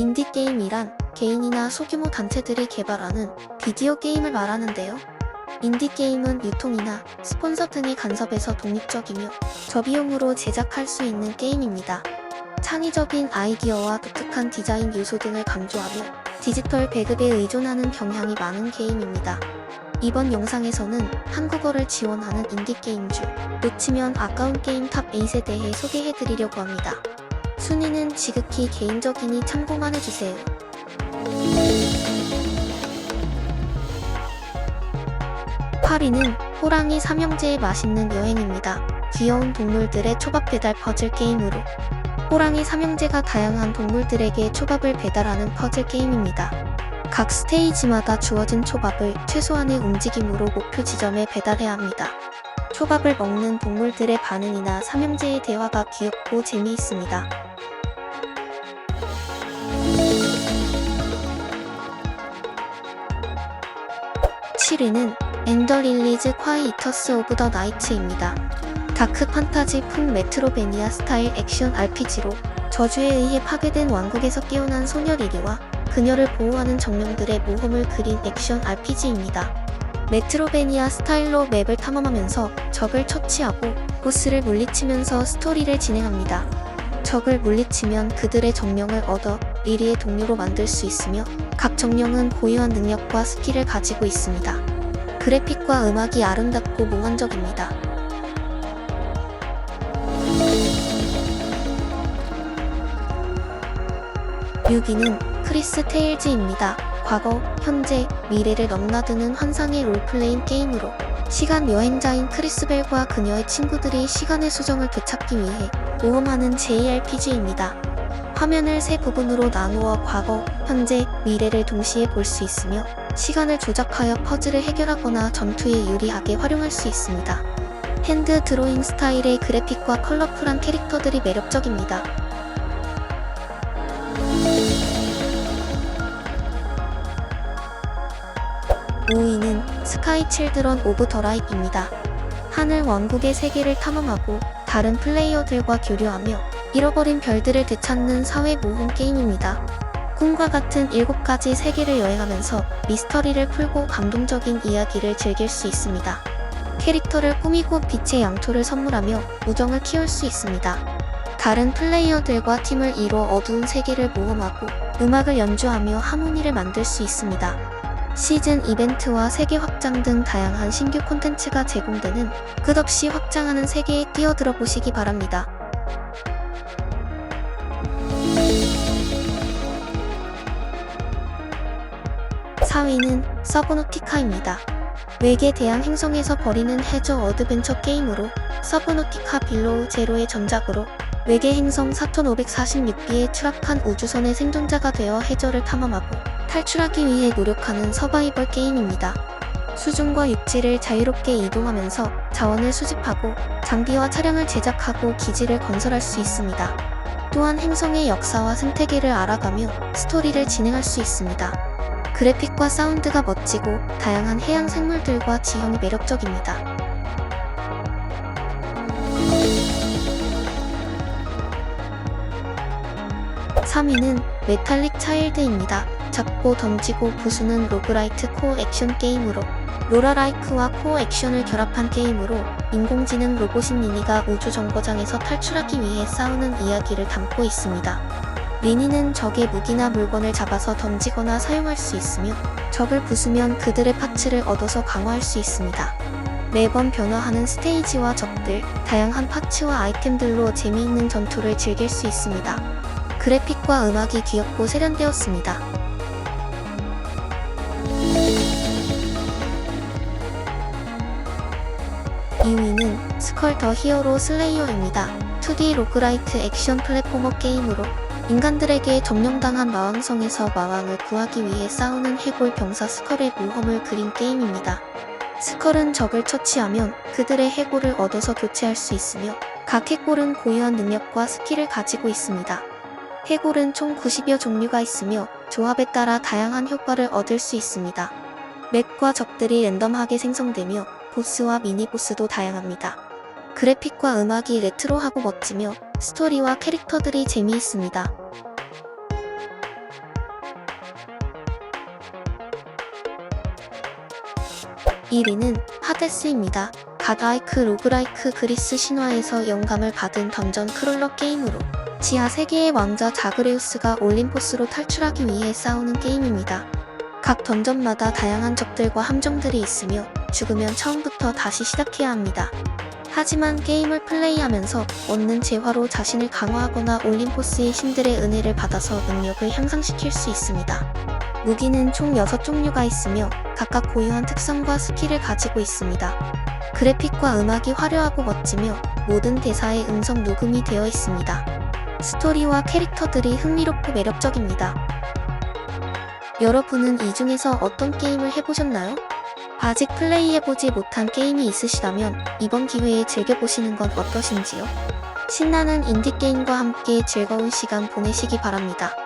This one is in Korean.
인디게임이란 개인이나 소규모 단체들이 개발하는 비디오 게임을 말하는데요. 인디게임은 유통이나 스폰서 등의 간섭에서 독립적이며 저비용으로 제작할 수 있는 게임입니다. 창의적인 아이디어와 독특한 디자인 요소 등을 강조하며 디지털 배급에 의존하는 경향이 많은 게임입니다. 이번 영상에서는 한국어를 지원하는 인디게임 중 놓치면 아까운 게임 탑 8에 대해 소개해드리려고 합니다. 순위는 지극히 개인적이니 참고만 해주세요. 8위는 호랑이 삼형제의 맛있는 여행입니다. 귀여운 동물들의 초밥 배달 퍼즐 게임으로 호랑이 삼형제가 다양한 동물들에게 초밥을 배달하는 퍼즐 게임입니다. 각 스테이지마다 주어진 초밥을 최소한의 움직임으로 목표 지점에 배달해야 합니다. 초밥을 먹는 동물들의 반응이나 삼형제의 대화가 귀엽고 재미있습니다. 7위는 엔더 릴리즈 콰이이터스 오브 더 나이츠입니다. 다크 판타지 풍 메트로베니아 스타일 액션 RPG로 저주에 의해 파괴된 왕국에서 깨어난 소녀 리리와 그녀를 보호하는 정령들의 모험을 그린 액션 RPG입니다. 메트로베니아 스타일로 맵을 탐험하면서 적을 처치하고 보스를 물리치면서 스토리를 진행합니다. 적을 물리치면 그들의 정령을 얻어 리리의 동료로 만들 수 있으며 각 정령은 고유한 능력과 스킬을 가지고 있습니다. 그래픽과 음악이 아름답고 몽환적입니다. 6위는 크리스 테일즈입니다. 과거, 현재, 미래를 넘나드는 환상의 롤플레잉 게임으로 시간 여행자인 크리스벨과 그녀의 친구들이 시간의 수정을 되찾기 위해 모험하는 JRPG입니다. 화면을 세 부분으로 나누어 과거, 현재, 미래를 동시에 볼 수 있으며 시간을 조작하여 퍼즐을 해결하거나 전투에 유리하게 활용할 수 있습니다. 핸드 드로잉 스타일의 그래픽과 컬러풀한 캐릭터들이 매력적입니다. 5위는 스카이 칠드런 오브 더 라이트입니다. 하늘 왕국의 세계를 탐험하고 다른 플레이어들과 교류하며 잃어버린 별들을 되찾는 사회 모험 게임입니다. 꿈과 같은 7가지 세계를 여행하면서 미스터리를 풀고 감동적인 이야기를 즐길 수 있습니다. 캐릭터를 꾸미고 빛의 양초를 선물하며 우정을 키울 수 있습니다. 다른 플레이어들과 팀을 이뤄 어두운 세계를 모험하고 음악을 연주하며 하모니를 만들 수 있습니다. 시즌 이벤트와 세계 확장 등 다양한 신규 콘텐츠가 제공되는 끝없이 확장하는 세계에 뛰어들어 보시기 바랍니다. 사위는 서브노티카입니다. 외계 대양 행성에서 벌이는 해저 어드벤처 게임으로 서브노티카 빌로우 제로의 전작으로 외계 행성 4546b에 추락한 우주선의 생존자가 되어 해저를 탐험하고 탈출하기 위해 노력하는 서바이벌 게임입니다. 수중과 육지를 자유롭게 이동하면서 자원을 수집하고 장비와 차량을 제작하고 기지를 건설할 수 있습니다. 또한 행성의 역사와 생태계를 알아가며 스토리를 진행할 수 있습니다. 그래픽과 사운드가 멋지고 다양한 해양 생물들과 지형이 매력적입니다. 3위는 메탈릭 차일드입니다. 잡고 던지고 부수는 로그라이트 코어 액션 게임으로 로라라이크와 코어 액션을 결합한 게임으로 인공지능 로봇인 리니가 우주 정거장에서 탈출하기 위해 싸우는 이야기를 담고 있습니다. 리니는 적의 무기나 물건을 잡아서 던지거나 사용할 수 있으며 적을 부수면 그들의 파츠를 얻어서 강화할 수 있습니다. 매번 변화하는 스테이지와 적들, 다양한 파츠와 아이템들로 재미있는 전투를 즐길 수 있습니다. 그래픽과 음악이 귀엽고 세련되었습니다. 이위는 스컬 더 히어로 슬레이어입니다. 2D 로그라이트 액션 플랫포머 게임으로 인간들에게 점령당한 마왕성에서 마왕을 구하기 위해 싸우는 해골 병사 스컬의 모험을 그린 게임입니다. 스컬은 적을 처치하면 그들의 해골을 얻어서 교체할 수 있으며 각 해골은 고유한 능력과 스킬을 가지고 있습니다. 해골은 총 90여 종류가 있으며 조합에 따라 다양한 효과를 얻을 수 있습니다. 맵과 적들이 랜덤하게 생성되며 보스와 미니보스도 다양합니다. 그래픽과 음악이 레트로하고 멋지며 스토리와 캐릭터들이 재미있습니다. (1위는) 하데스입니다. 가다이크 로그라이크 그리스 신화에서 영감을 받은 던전 크롤러 게임으로 지하 세계의 왕자 자그레우스가 올림포스로 탈출하기 위해 싸우는 게임입니다. 각 던전마다 다양한 적들과 함정들이 있으며 죽으면 처음부터 다시 시작해야 합니다. 하지만 게임을 플레이하면서 얻는 재화로 자신을 강화하거나 올림포스의 신들의 은혜를 받아서 능력을 향상시킬 수 있습니다. 무기는 총 6종류가 있으며 각각 고유한 특성과 스킬을 가지고 있습니다. 그래픽과 음악이 화려하고 멋지며 모든 대사에 음성 녹음이 되어 있습니다. 스토리와 캐릭터들이 흥미롭고 매력적입니다. 여러분은 이 중에서 어떤 게임을 해보셨나요? 아직 플레이해보지 못한 게임이 있으시다면 이번 기회에 즐겨보시는 건 어떠신지요? 신나는 인디게임과 함께 즐거운 시간 보내시기 바랍니다.